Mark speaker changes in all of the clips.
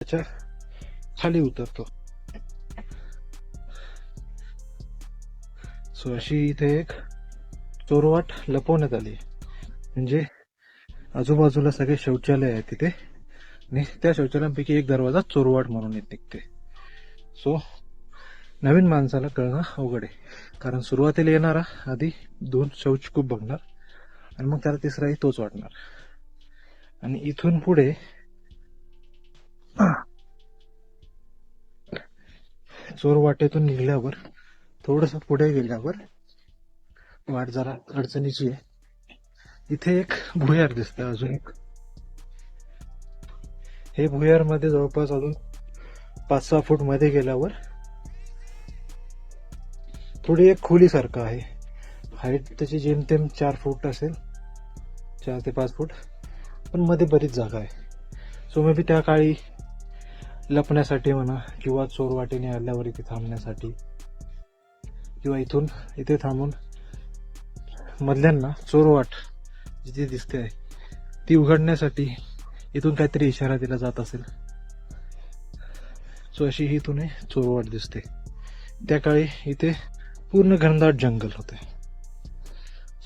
Speaker 1: त्याच्याखाली उतरतो. सो अशी इथे एक चोरवाट लपवण्यात आली. म्हणजे आजूबाजूला सगळे शौचालय आहेत तिथे. आणि त्या शौचालयांपैकी एक दरवाजा चोरवाट म्हणून येत निघते. सो नवीन माणसाला कळणं अवघड आहे. कारण सुरुवातीला येणारा आधी दोन शौच खूप बघणार आणि मग त्याला तिसराही तोच वाटणार. आणि इथून पुढे चोरवाटेतून निघाल्यावर निघल्यावर थोडस पुढे गेल्यावर वाट जरा अडचणीची आहे. इथे एक भुयार दिसतं अजून एक. हे भुयारमध्ये जवळपास अजून पाच सहा फूटमध्ये गेल्यावर थोडी एक खोली सारखं आहे. हाईट त्याची जेमतेम चार फूट असेल चार ते पाच फूट पण मध्ये बरीच जागा आहे. सो मे बी त्या काळी लपण्यासाठी म्हणा किंवा चोर वाटेने आल्यावर इथे थांबण्यासाठी किंवा इथून इथे थांबून मधल्यांना चोरवाट जिथे दिसते आहे ती उघडण्यासाठी इथून काहीतरी इशारा दिला जात असेल. सो अशी ही इथून चोरवाट दिसते. त्या काळी इथे पूर्ण घनदाट जंगल होते.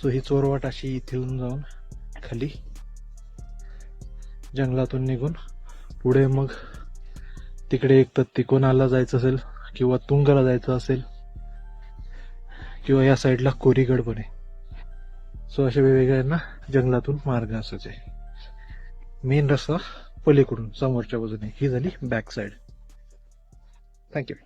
Speaker 1: सो ही चोरवाट अशी इथून जाऊन खाली जंगलातून निघून पुढे मग तिकडे एक तर तिकोनाला जायचं असेल किंवा तुंगाला जायचं असेल किंवा या साईडला कोरीगड पण आहे. सो अशा वेगवेगळ्यांना जंगलातून मार्ग असायचे. मेन रस्ता पलीकडून समोरच्या बाजूने. ही झाली बॅक साईड थँक्यू